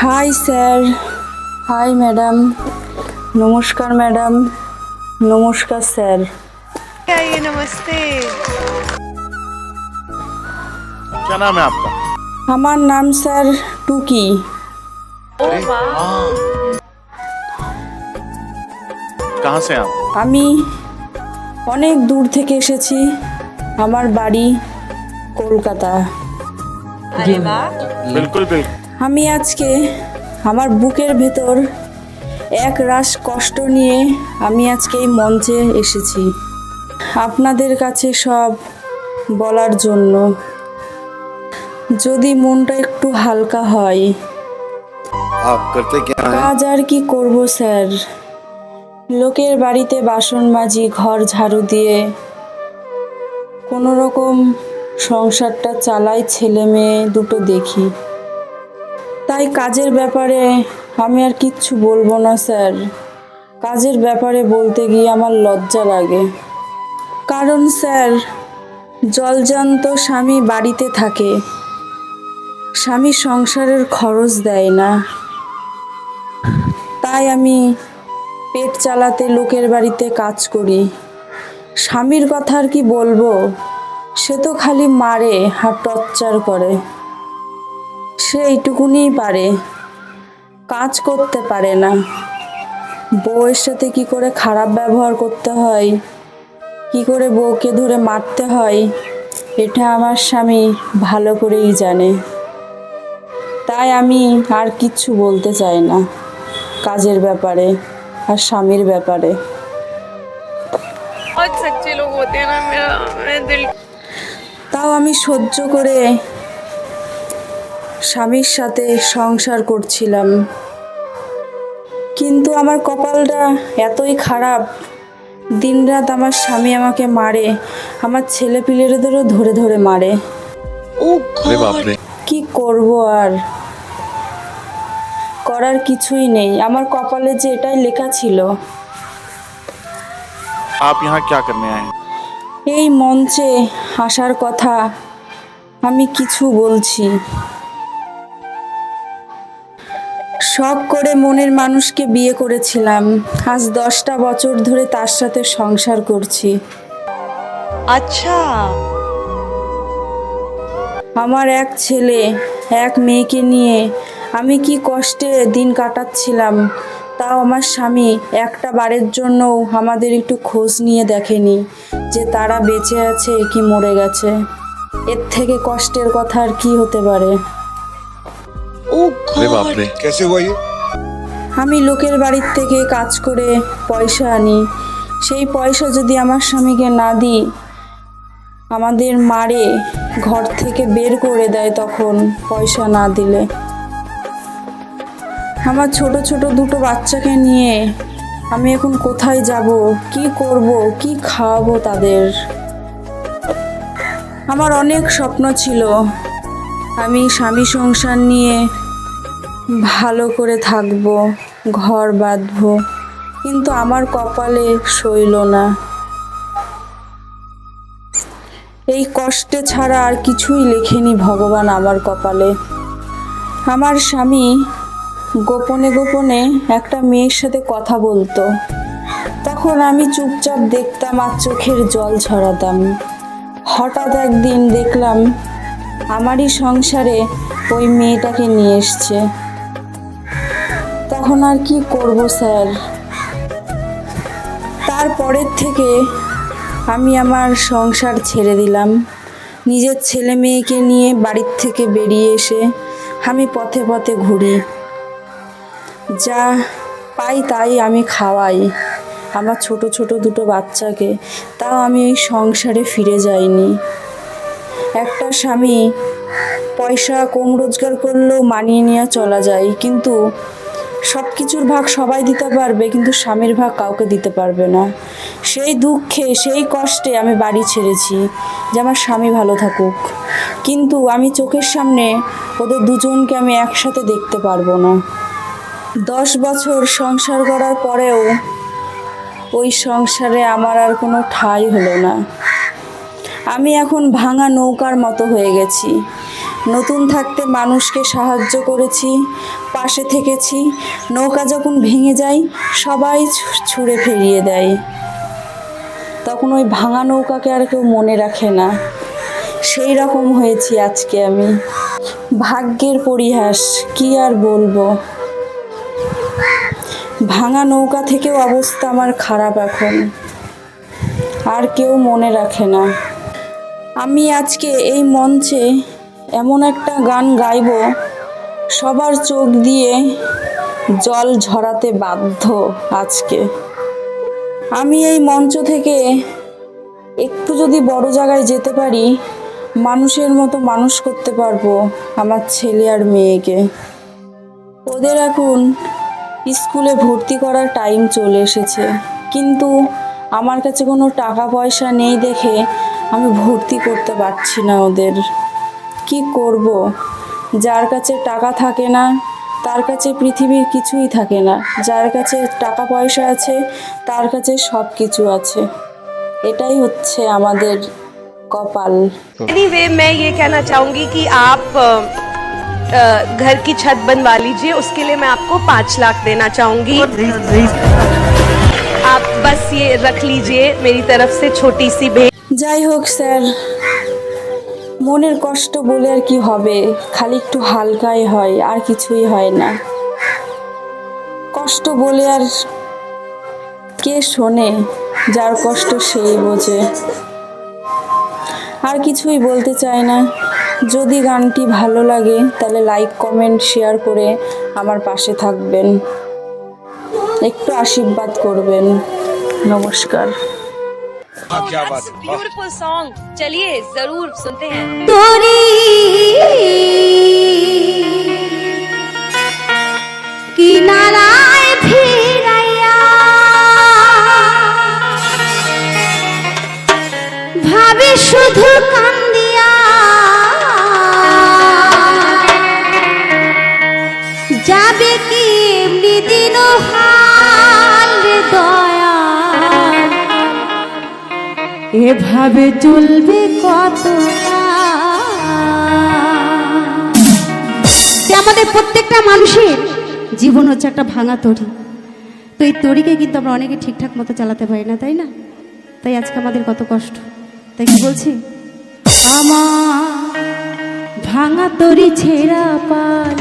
High sir hi madam নমস্কার madam নমস্কার sir आइए नमस्ते क्या नाम है आपका আমার নাম স্যার টুকি कहाँ से आप আমি অনেক দূর থেকে এসেছি আমার বাড়ি কলকাতা बिल्कुल बिल्कुल আমি আজকে আমার বুকের ভেতর এক রাস কষ্ট নিয়ে আমি আজকে এই মঞ্চে এসেছি। আপনাদের কাছে সব বলার জন্য। যদি মনটা একটু হালকা হয়। কাজ আর কি করব স্যার? লোকের বাড়িতে বাসন মাজি ঘর ঝাড়ু দিয়ে কোনো রকম সংসারটা চালাই ছেলে মেয়ে দুটো দেখি। তাই কাজের ব্যাপারে আমি আর কিচ্ছু বলব না, স্যার। কাজের ব্যাপারে বলতে গিয়ে আমার লজ্জা লাগে। কারণ, স্যার, জলজান্ত স্বামী বাড়িতে থাকে। স্বামী সংসারের খরচ দেয় না। তাই আমি পেট চালাতে লোকের বাড়িতে কাজ করি। স্বামীর কথা আর কি বলব? সে তো খালি মারে আর টর্চার করে। সে এইটুকুনি পারে। কাজ করতে পারে না। বউয়ের সাথে কি করে খারাপ ব্যবহার করতে হয়? কি করে বউকে ধরে মারতে হয়? এটা আমার স্বামী ভালো করেই জানে। তাই আমি আর কিচ্ছু বলতে চাই না কাজের ব্যাপারে আর স্বামীর ব্যাপারে। তাও আমি সহ্য করে স্বামীর সাথে সংসার করছিলাম। কিন্তু আমার কপালটা এতই খারাপ। দিনরাত আমার স্বামী আমাকে মারে আমার ছেলে পিলেদেরও ধরে ধরে মারে। কি করব আর? করার কিছুই নেই। আমার কপালে যে এটাই লেখা ছিল। এই মঞ্চে আসার কথা আমি কিছু বলছি। শখ করে মনের মানুষকে বিয়ে করেছিলাম। আজ দশটা বছর ধরে তার সাথে সংসার করছি। আচ্ছা। আমার এক ছেলে এক মেয়েকে নিয়ে আমি কি কষ্টে দিন কাটাচ্ছিলাম। তাও আমার স্বামী একটা বারের জন্য আমাদের একটু খোঁজ নিয়ে দেখেনি যে তারা বেঁচে আছে কি মরে গেছে। এর থেকে কষ্টের কথা আর কি হতে পারে? अरे बाप रे कैसे हुआ ये আমি লোকের বাড়ির থেকে কাজ করে পয়সা আনি সেই পয়সা যদি আমার স্বামীকে না দিই আমাদের মারে ঘর থেকে বের করে দেয় তখন পয়সা না দিলে আমার ছোট ছোট দুটো বাচ্চাকে নিয়ে আমি এখন কোথায় যাব কি করব কি খাওয়াবো তাদের আমার অনেক স্বপ্ন ছিল আমি স্বামী সংসার নিয়ে ভালো করে থাকব, ঘর বাঁধবো, কিন্তু আমার কপালে সইল না। এই কষ্টে ছাড়া আর কিছুই লেখেনি ভগবান আমার কপালে। আমার স্বামী গোপনে গোপনে একটা মেয়ের সাথে কথা বলতো। তখন আমি চুপচাপ দেখতাম আর চোখের জল ছড়াতাম হঠাৎ একদিন দেখলাম, আমারই সংসারে ওই মেয়েটাকে নিয়ে এসছে। তখন আর কি করব, স্যার? তারপরের থেকে আমি আমার সংসার ছেড়ে দিলাম। নিজের ছেলে মেয়েকে নিয়ে বাড়ির থেকে বেরিয়ে এসে আমি পথে পথে ঘুরি। যা পাই তাই আমি খাওয়াই। আমার ছোট ছোট দুটো বাচ্চাকে তাও আমি এই সংসারে ফিরে যাইনি। একটা স্বামী পয়সা, কম রোজগার করলেও মানিয়ে নিয়ে চলা যায়, কিন্তু সব কিছুর ভাগ সবাই দিতে পারবে, কিন্তু স্বামীর ভাগ কাউকে দিতে পারবে না। সেই দুঃখে, সেই কষ্টে আমি বাড়ি ছেড়েছি যে আমার স্বামী ভালো থাকুক। কিন্তু আমি চোখের সামনে ওদের দুজনকে আমি একসাথে দেখতে পারব না। দশ বছর সংসার করার পরেও ওই সংসারে আমার আর কোনো ঠাঁই হলো না। আমি এখন ভাঙা নৌকার মতো হয়ে গেছি। নতুন থাকতে মানুষকে সাহায্য করেছি পাশে থেকেছি। নৌকা যখন ভেঙে যায়, সবাই ছুঁড়ে ফিরিয়ে দেয়। তখন ওই ভাঙা নৌকাকে আর কেউ মনে রাখে না। সেই রকম হয়েছি আজকে আমি। ভাগ্যের পরিহাস, কি আর বলব? ভাঙা নৌকা থেকেও অবস্থা আমার খারাপ এখন। আর কেউ মনে রাখে না। আমি আজকে এই মঞ্চে এমন একটা গান গাইব সবার চোখ দিয়ে জল ঝরাতে বাধ্য আজকে। আমি এই মঞ্চ থেকে একটু যদি বড় জায়গায় যেতে পারি, মানুষের মতো মানুষ করতে পারব আমার ছেলে আর মেয়েকে। ওদের এখন স্কুলে ভর্তি করার টাইম চলে এসেছে। কিন্তু আমার কাছে কোনো টাকা পয়সা নেই দেখে আমি ভর্তি করতে পারছি না ওদের। কি করব? যার কাছে টাকা থাকে না তার কাছে পৃথিবীর কিছুই থাকে না যার কাছে টাকা পয়সা আছে তার কাছে সব কিছু আছে এটাই হচ্ছে আমাদের কপাল एनीवे मैं ये कहना चाहूंगी कि आप अ, अ, घर की छत बनवा लीजिए उसके लिए मैं आपको पाँच लाख देना चाहूंगी आप बस ये रख लीजिए मेरी तरफ से छोटी सी भेंट যাই হোক স্যার মনের কষ্ট বলে আর কি হবে? খালি একটু হালকাই হয়, আর কিছুই হয় না। কষ্ট বলে আর কে শোনে? যার কষ্ট সেই বোঝে। আর কিছুই বলতে চাই না। যদি গানটি ভালো লাগে, তাহলে লাইক কমেন্ট শেয়ার করে আমার পাশে থাকবেন। একটু আশীর্বাদ করবেন। নমস্কার। ब्यूटीफुल सॉन्ग चलिए ज़रूर सुनते हैं। এভাবে চলবে কত আমাদের প্রত্যেকটা মানুষের জীবন হচ্ছে একটা ভাঙা তরি তো এই তরিকে কিন্তু আমরা অনেকে ঠিকঠাক মতো চালাতে পারি না, তাই না? তাই আজকে আমাদের কত কষ্ট। তাই কি বলছি? আমার ভাঙা তরি ছেঁড়া পাল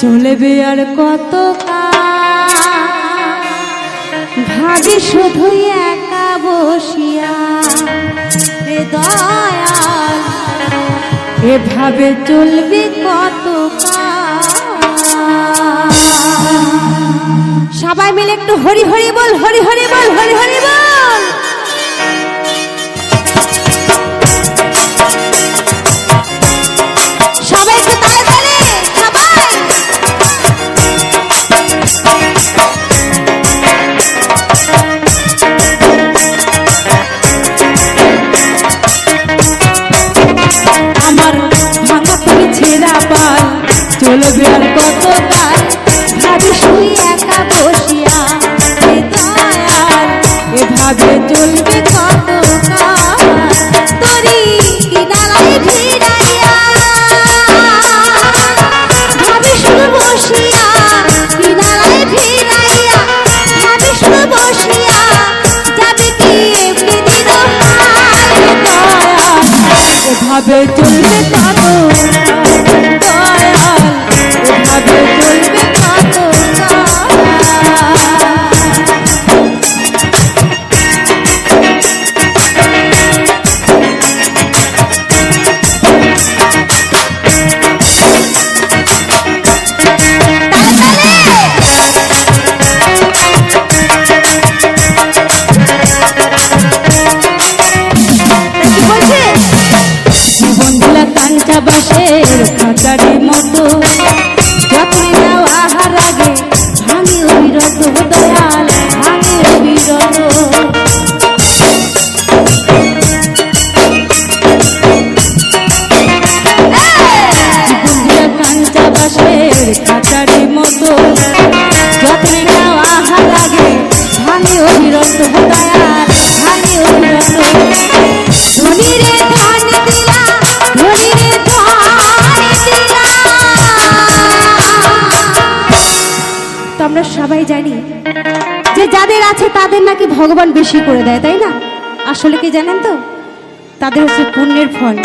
চলবে আর কত ভাবি শুধু একা বসিয়া রে দয়াল এভাবে চলবে কত সবাই মিলে একটু হরি হরি বল, হরি হরি বল, হরি হরি বল। এভাবে চলবে মতো আমরা সবাই জানি যে যাদের আছে তাদের নাকি ভগবান বেশি করে দেয়, তাই না? আসলে কি জানেন তো? তাদের হচ্ছে পুণ্যের ফল।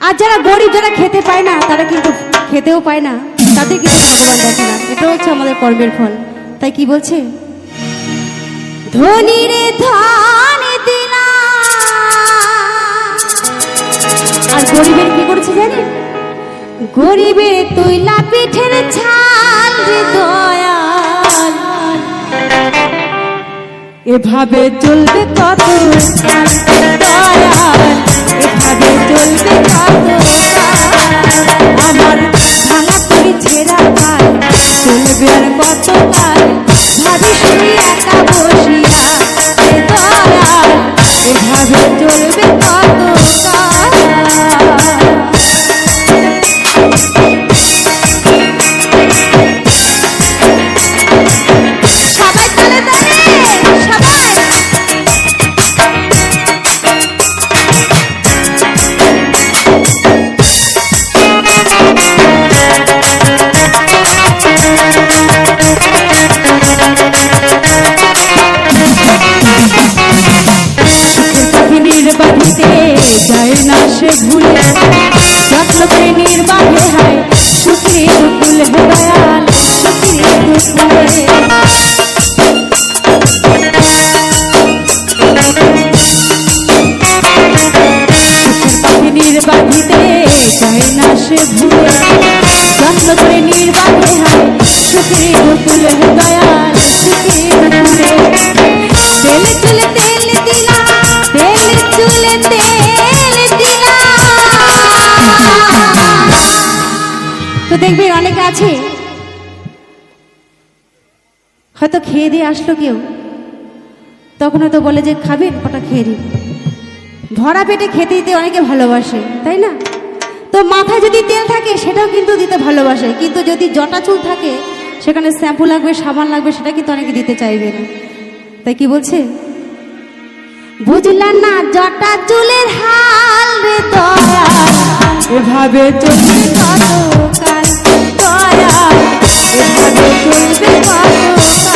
আর যারা গরিব, যারা খেতে পায় না, তারা কিন্তু খেতেও পায় না। তাদের কিন্তু ভগবান দেখে না এটা হচ্ছে আমাদের কর্মের ফল। তাই কি বলছে? ধনী রে আর গরিবের কি করেছে গরিবের তুইলা পিঠের ছাল দয়াল। এভাবে চলবে কত দয়াল। এভাবে চলবে কত চলবে আর কত কাল যায় না সে তো অনেকে আছে। হয়তো খেয়ে দিয়ে আসলো কেউ। তখন হয়তো বলে যে, খাবেন ওটা খেয়ে দিন। ভরা পেটে খেতে দিতে অনেকে ভালোবাসে, তাই না? তো মাথায় যদি তেল থাকে সেটাও কিন্তু দিতে ভালোবাসে। কিন্তু যদি জটা চুল থাকে সেখানে শ্যাম্পু লাগবে সাবান লাগবে সেটা কিন্তু অনেকে দিতে চাইবে না। তাই কি বলছে? বুঝলাম না জটা চুলের হাল রে দয়া এভাবে চলবে কত কাল দয়া এভাবে চলবে কত